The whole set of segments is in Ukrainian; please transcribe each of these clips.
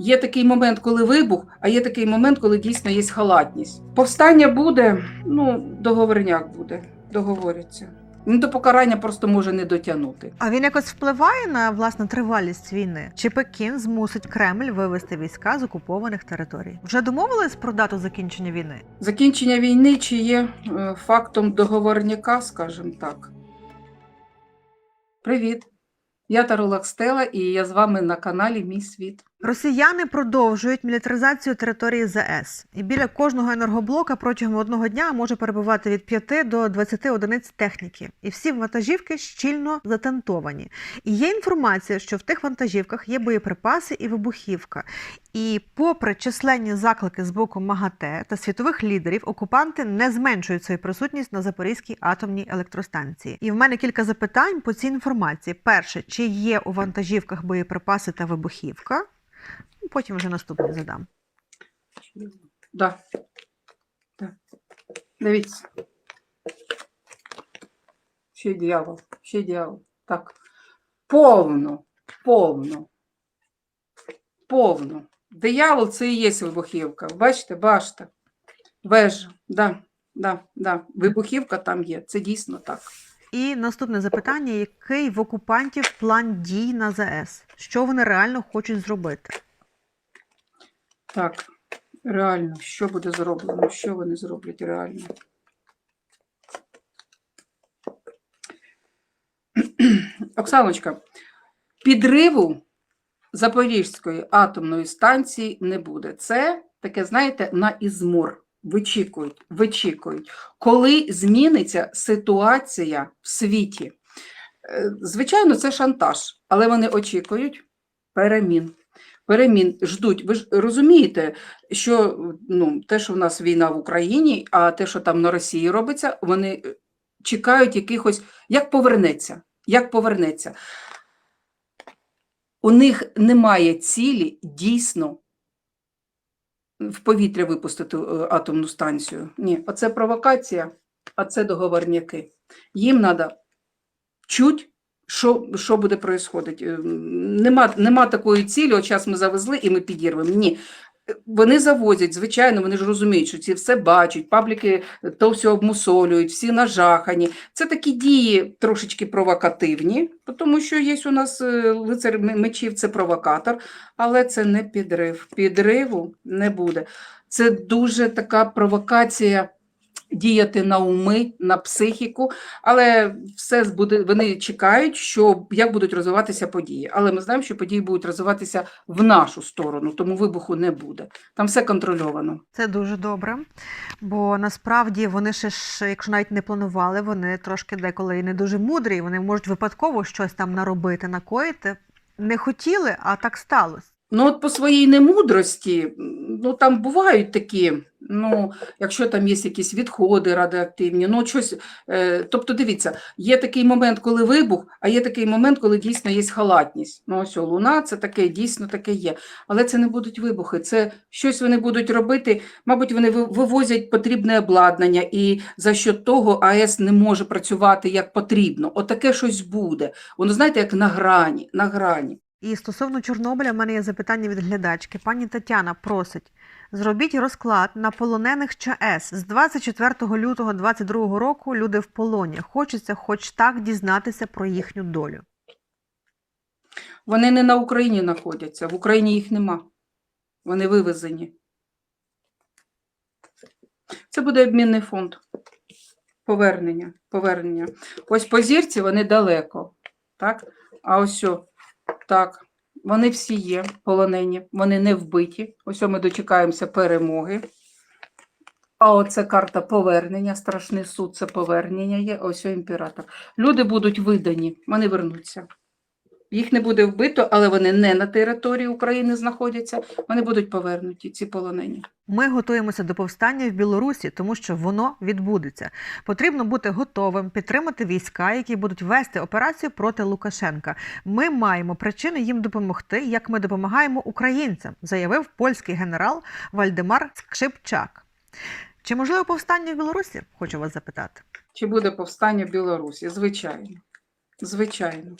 Є такий момент, коли вибух, а є такий момент, коли дійсно є халатність. Повстання буде, ну, договорняк буде, договоряться. Ну, до покарання просто може не дотягнути. А він якось впливає на власне тривалість війни? Чи Пекін змусить Кремль вивести війська з окупованих територій? Вже домовились про дату закінчення війни? Закінчення війни чи є е, фактом договорняка, скажімо так. Привіт! Я Таролак Стела і я з вами на каналі Мій світ. Росіяни продовжують мілітаризацію території ЗАЕС, і біля кожного енергоблока протягом одного дня може перебувати від 5 до 20 одиниць техніки, і всі вантажівки щільно затентовані. І є інформація, що в тих вантажівках є боєприпаси і вибухівка. І, попри численні заклики з боку МАГАТЕ та світових лідерів, окупанти не зменшують свою присутність на Запорізькій атомній електростанції. І в мене кілька запитань по цій інформації: перше, чи є у вантажівках боєприпаси та вибухівка? Потім вже наступне задам. Да. Да. Дивіться. Ще дьявол, ще дьявол. Так. Повно, повно. Повно. Диявол це і є вибухівка. Бачите, бачите. Вежа. Да, да, да. Вибухівка там є. Це дійсно так. І наступне запитання: який в окупантів план дій на ЗАЕС? Що вони реально хочуть зробити? Так, реально, що буде зроблено? Що вони зроблять реально? Оксаночка, підриву Запорізької атомної станції не буде. Це таке, знаєте, на ізмор. Вичікують, вичікують, коли зміниться ситуація в світі. Е, Звичайно, це шантаж, але вони очікують перемін. Перемін ждуть. Ви ж розумієте, що ну, те, що в нас війна в Україні, а те, що там на Росії робиться, вони е, чекають якихось, як повернеться, як повернеться. У них немає цілі дійсно в повітря випустити е, атомну станцію. Ні, оце провокація, а це договорняки. Їм треба чуть, що, що буде происходити. Е, Нема, нема такої цілі, от зараз ми завезли і ми підірвемо. Ні. Е, Вони завозять, звичайно, вони ж розуміють, що ці все бачать, пабліки то все обмусолюють, всі нажахані. Це такі дії трошечки провокативні, тому що є у нас е, лицар мечів, це провокатор, але це не підрив. Підриву не буде. Це дуже така провокація діяти на уми, на психіку, але все буде, вони чекають, що як будуть розвиватися події. Але ми знаємо, що події будуть розвиватися в нашу сторону, тому вибуху не буде. Там все контрольовано. Це дуже добре, бо насправді вони ще ж, якщо навіть не планували, вони трошки деколи і не дуже мудрі, вони можуть випадково щось там наробити, накоїти. Не хотіли, а так сталося. Ну, от по своїй немудрості, ну там бувають такі, ну, якщо там є якісь відходи радіоактивні, ну щось. Е, тобто, дивіться, є такий момент, коли вибух, а є такий момент, коли дійсно є халатність. Ну, ось луна, це таке, дійсно таке є. Але це не будуть вибухи, це щось вони будуть робити. Мабуть, вони вивозять потрібне обладнання, і за що того АЕС не може працювати як потрібно. Отаке щось буде. Воно, знаєте, як на грані, на грані. І стосовно Чорнобиля, в мене є запитання від глядачки. Пані Тетяна просить: зробіть розклад на полонених ЧАЕС з 24 лютого 2022 року. Люди в полоні. Хочеться, хоч так, дізнатися про їхню долю. Вони не на Україні знаходяться, в Україні їх нема. Вони вивезені. Це буде обмінний фонд. Повернення. Повернення. Ось по зірці вони далеко. Так? А ось о, так. Вони всі є полонені, вони не вбиті. Ось ми дочекаємося перемоги. А оце карта повернення, страшний суд це повернення є. Ось імператор. Люди будуть видані, вони вернуться. Їх не буде вбито, але вони не на території України знаходяться. Вони будуть повернуті, ці полонені. Ми готуємося до повстання в Білорусі, тому що воно відбудеться. Потрібно бути готовим підтримати війська, які будуть вести операцію проти Лукашенка. Ми маємо причини їм допомогти, як ми допомагаємо українцям, заявив польський генерал Вальдемар Скшипчак. Чи можливо повстання в Білорусі? Хочу вас запитати. Чи буде повстання в Білорусі? Звичайно. Звичайно.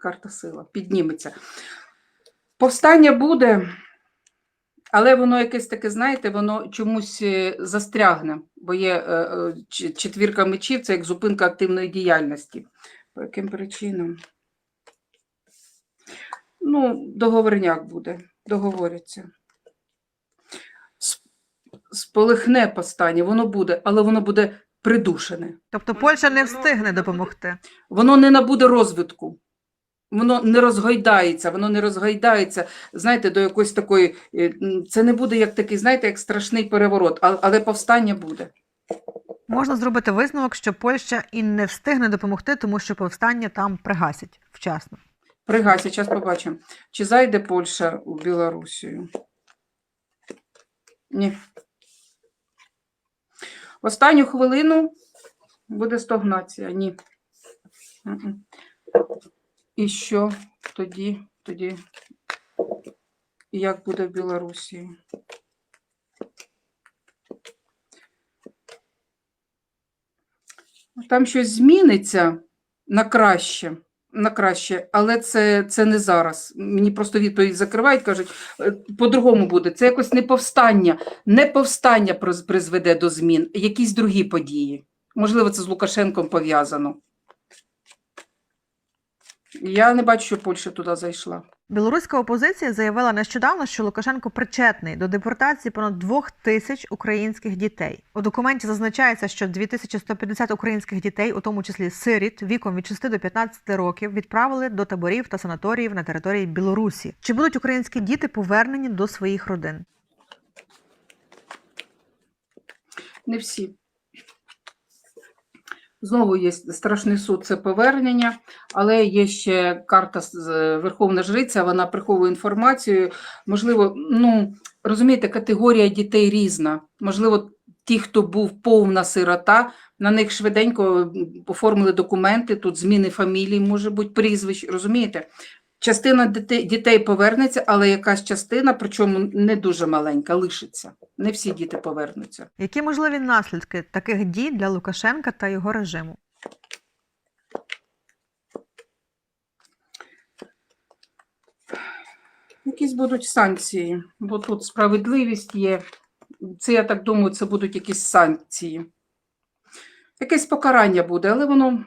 Карта сила підніметься. Повстання буде, але воно якесь таке, знаєте, воно чомусь е, застрягне, бо є е, е, четвірка мечів, це як зупинка активної діяльності. По яким причинам? Ну, договорняк буде, договоряться. Сполихне повстання, воно буде, але воно буде придушене. Тобто Польща не встигне допомогти. Воно не набуде розвитку. Воно не розгойдається, воно не розгойдається, знаєте, до якоїсь такої. е, Це не буде як такий, знаєте, як страшний переворот, але повстання буде. Можна зробити висновок, що Польща і не встигне допомогти, тому що повстання там пригасять вчасно. Пригасі, зараз побачимо. Чи зайде Польща у Білорусію? Ні. Останню хвилину буде стогнація. Ні. І що тоді? Тоді як буде в Білорусі? Там щось зміниться на краще на краще, але це, це не зараз. Мені просто відповідь закривають, кажуть, «Е, по-другому буде. Це якось не повстання. Не повстання призведе до змін, якісь другі події. Можливо, це з Лукашенком пов'язано. Я не бачу, що Польща туди зайшла. Білоруська опозиція заявила нещодавно, що Лукашенко причетний до депортації понад двох тисяч українських дітей. У документі зазначається, що 2150 українських дітей, у тому числі сиріт, віком від 6 до 15 років, відправили до таборів та санаторіїв на території Білорусі. Чи будуть українські діти повернені до своїх родин? Не всі. Знову є страшний суд, це повернення, але є ще карта Верховна Жриця, вона приховує інформацію. Можливо, ну розумієте, категорія дітей різна. Можливо, ті, хто був повна сирота, на них швиденько оформили документи, тут зміни фамілій, може бути прізвищ, розумієте? Частина дітей, повернеться, але якась частина, причому не дуже маленька, лишиться. Не всі діти повернуться. Які можливі наслідки таких дій для Лукашенка та його режиму? Якісь будуть санкції, бо тут справедливість є. Це, я так думаю, це будуть якісь санкції. Якесь покарання буде, але воно,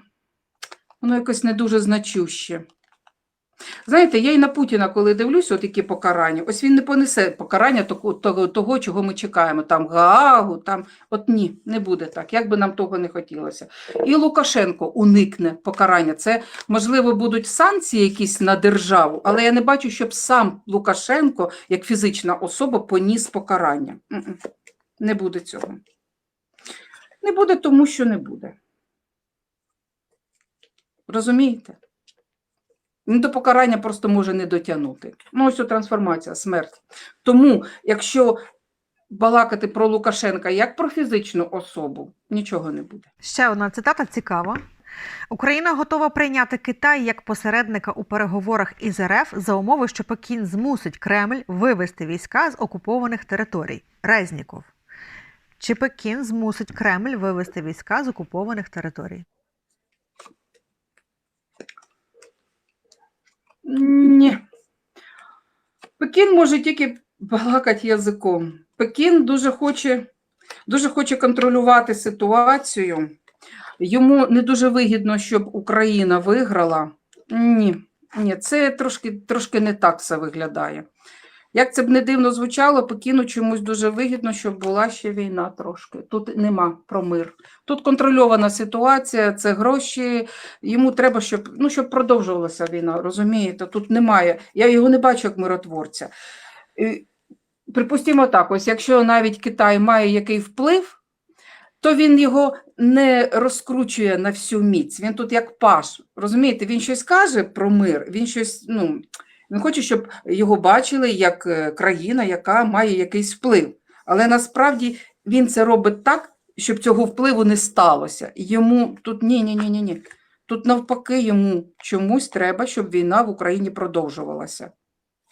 воно якось не дуже значуще. Знаєте, я і на Путіна, коли дивлюсь, от які покарання, ось він не понесе покарання того, того, того чого ми чекаємо, там Гаагу, там, от ні, не буде так, як би нам того не хотілося. І Лукашенко уникне покарання. Це Можливо, будуть санкції якісь на державу, але я не бачу, щоб сам Лукашенко, як фізична особа, поніс покарання. Не буде цього. Не буде, тому що не буде. Розумієте? До покарання просто може не дотягнути. Ну, ось трансформація, смерть. Тому, якщо балакати про Лукашенка як про фізичну особу, нічого не буде. Ще одна цитата цікава. Україна готова прийняти Китай як посередника у переговорах із РФ за умови, що Пекін змусить Кремль вивести війська з окупованих територій. Резніков. Чи Пекін змусить Кремль вивести війська з окупованих територій? Ні. Пекін може тільки балакати язиком. Пекін дуже хоче, дуже хоче контролювати ситуацію. Йому не дуже вигідно, щоб Україна виграла. Ні, ні, це трошки, трошки не так все виглядає. Як це б не дивно звучало, Пекіну чомусь дуже вигідно, щоб була ще війна трошки. Тут нема про мир. Тут контрольована ситуація, це гроші. Йому треба, щоб, ну, щоб продовжувалася війна, розумієте? Тут немає. Я його не бачу як миротворця. І, Припустімо так, ось якщо навіть Китай має який вплив, то він його не розкручує на всю міць. Він тут як паш. Розумієте, він щось каже про мир, він щось, ну, він хоче, щоб його бачили як е, країна, яка має якийсь вплив. Але насправді він це робить так, щоб цього впливу не сталося. Йому тут ні, ні, ні, ні, ні. Тут навпаки йому чомусь треба, щоб війна в Україні продовжувалася.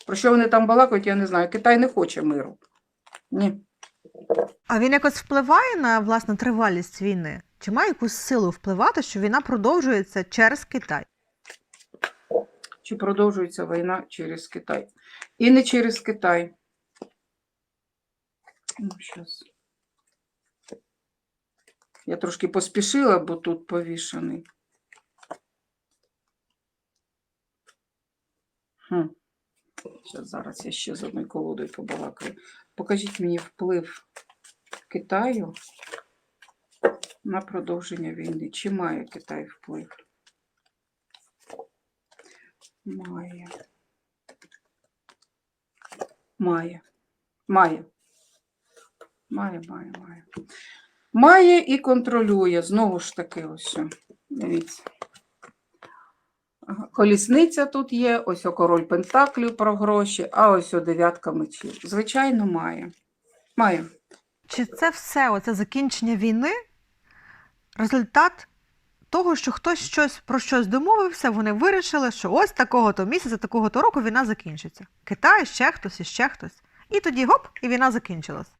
Про що вони там балакають, я не знаю. Китай не хоче миру. Ні. А він якось впливає на власне тривалість війни? Чи має якусь силу впливати, що війна продовжується через Китай? Чи продовжується війна через Китай. І не через Китай. Ну, щас. Я трошки поспішила, бо тут повішений. Хм. Щас, зараз я ще з одною колодою побалакаю. Покажіть мені вплив Китаю на продовження війни. Чи має Китай вплив? Має. Має. Має. Має, має, має. Має і контролює. Знову ж таки, ось. Дивіться. Колісниця тут є, ось о король Пентаклів про гроші, а ось о дев'ятка мечів. Звичайно, має. Має. Чи це все, оце закінчення війни, результат того, що хтось щось про щось домовився, вони вирішили, що ось такого-то місяця, такого-то року війна закінчиться. Китай, ще хтось, і ще хтось. І тоді гоп, і війна закінчилась.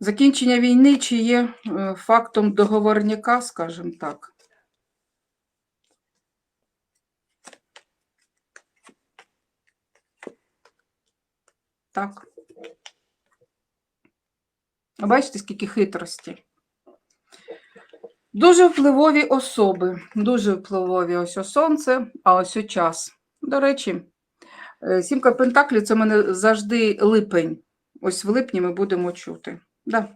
Закінчення війни чи є е, фактом договорняка, скажімо так. Так. А Бачите, скільки хитрості. Дуже впливові особи, дуже впливові ось о сонце, а ось о час. До речі, е, сімка Пентаклів це в мене завжди липень. Ось в липні ми будемо чути. Да.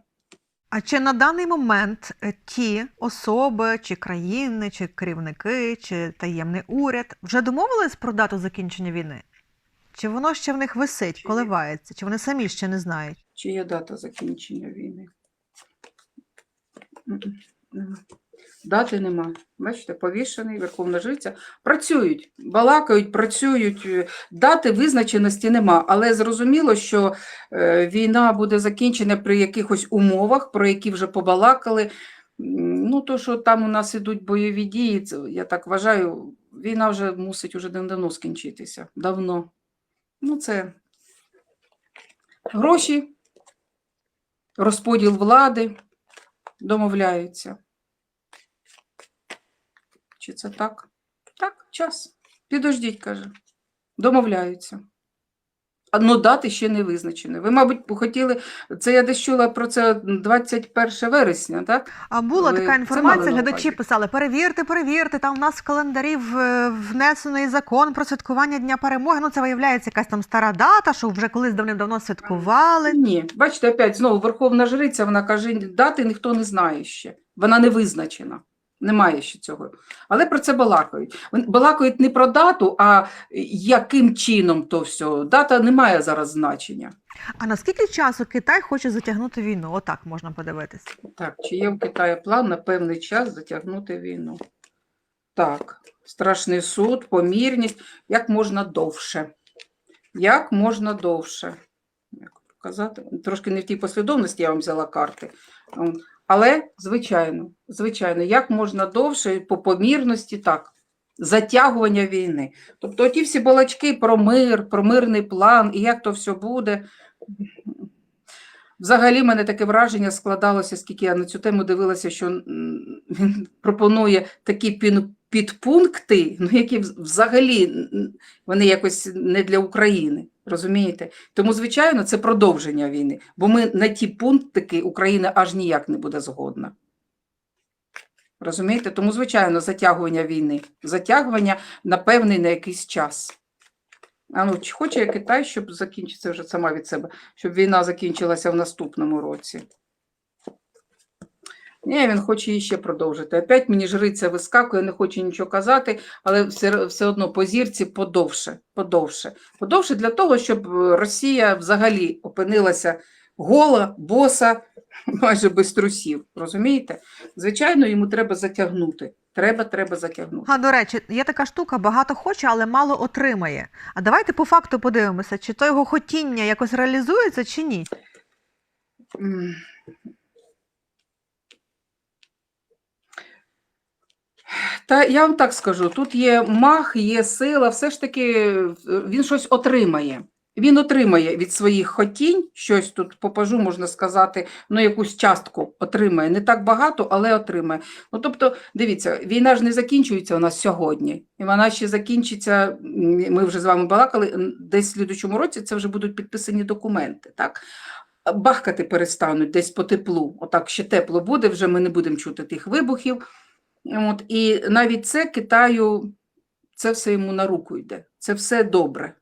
А чи на даний момент е, ті особи, чи країни, чи керівники, чи таємний уряд вже домовились про дату закінчення війни? Чи воно ще в них висить, Чи коливається, чи вони самі ще не знають? Чи є дата закінчення війни? Дати нема. Бачите, повішений, Верховна Жриця. Працюють, балакають, працюють. Дати визначеності нема. Але зрозуміло, що е, війна буде закінчена при якихось умовах, про які вже побалакали. Ну, то, що там у нас ідуть бойові дії, я так вважаю, війна вже мусить уже давно скінчитися. Давно. Ну, це гроші, розподіл влади, домовляються. Чи це так? Так, час. Підождіть, каже. Домовляються. Ну, дати ще не визначені. Ви, мабуть, хотіли, це я десь чула про це 21 вересня, так? А була Ви така інформація, глядачі писали: перевірте, перевірте, там в нас в календарі внесений закон про святкування Дня перемоги. Ну, це виявляється якась там стара дата, що вже колись давним-давно святкували. Ні. Бачите, опять знову Верховна Жриця, вона каже, дати ніхто не знає ще. Вона не визначена. Немає ще цього. Але про це балакають. Балакають не про дату, а яким чином то все. Дата не має зараз значення. А наскільки часу Китай хоче затягнути війну? Отак можна подивитись. Так, чи є в Китаї план на певний час затягнути війну? Так, страшний суд, помірність, як можна довше. Як можна довше. Як показати? Трошки не в тій послідовності я вам взяла карти. Але, звичайно, звичайно, як можна довше по помірності, так. Затягування війни. Тобто ті всі балачки про мир, про мирний план і як то все буде. Взагалі, мене таке враження складалося, скільки я на цю тему дивилася, що він пропонує такі підпункти, ну, які взагалі вони якось не для України. Розумієте? Тому, звичайно, це продовження війни, бо ми на ті пунктики Україна аж ніяк не буде згодна. Розумієте? Тому, звичайно, затягування війни, затягування на певний на якийсь час. А ну, чи хоче Китай, щоб закінчиться вже сама від себе, щоб війна закінчилася в наступному році? Ні, він хоче її ще продовжити. Опять мені жриця вискакує, не хоче нічого казати, але все, все одно по зірці подовше, подовше. Подовше для того, щоб Росія взагалі опинилася гола, боса, майже без трусів. Розумієте? Звичайно, йому треба затягнути. Треба, треба затягнути. А до речі, є така штука: багато хоче, але мало отримає. А давайте по факту подивимося, чи то його хотіння якось реалізується, чи ні. Та я вам так скажу: тут є мах, є сила, все ж таки він щось отримає. він отримає від своїх хотінь щось тут попажу, можна сказати, ну якусь частку отримає. Не так багато, але отримає. Ну тобто, дивіться, війна ж не закінчується у нас сьогодні, і вона ще закінчиться. Ми вже з вами балакали. Десь в слідучому році це вже будуть підписані документи. Так бахкати перестануть десь по теплу. Отак ще тепло буде, вже ми не будемо чути тих вибухів. От, і навіть це Китаю, це все йому на руку йде. Це все добре.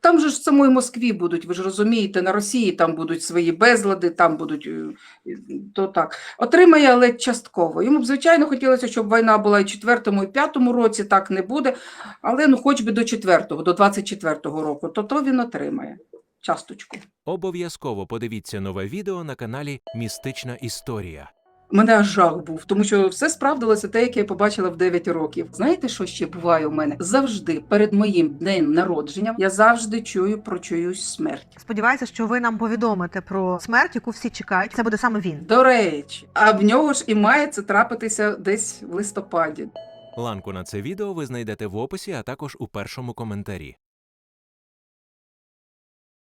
Там же ж в самої Москві будуть, ви ж розумієте, на Росії там будуть свої безлади, там будуть е, то так. Отримає, але частково. Йому б, звичайно, хотілося, щоб війна була і четвертому, і п'ятому році, так не буде. Але ну, хоч би до четвертого, до 24-го року, то то він отримає часточку. Обов'язково подивіться нове відео на каналі Містична Історія. У мене аж жах був, тому що все справдилося те, яке я побачила в 9 років. Знаєте, що ще буває у мене? Завжди перед моїм днем народження я завжди чую про чиюсь смерть. Сподіваюся, що ви нам повідомите про смерть, яку всі чекають. Це буде саме він. До речі, а в нього ж і має це трапитися десь в листопаді. Ланку на це відео ви знайдете в описі, а також у першому коментарі.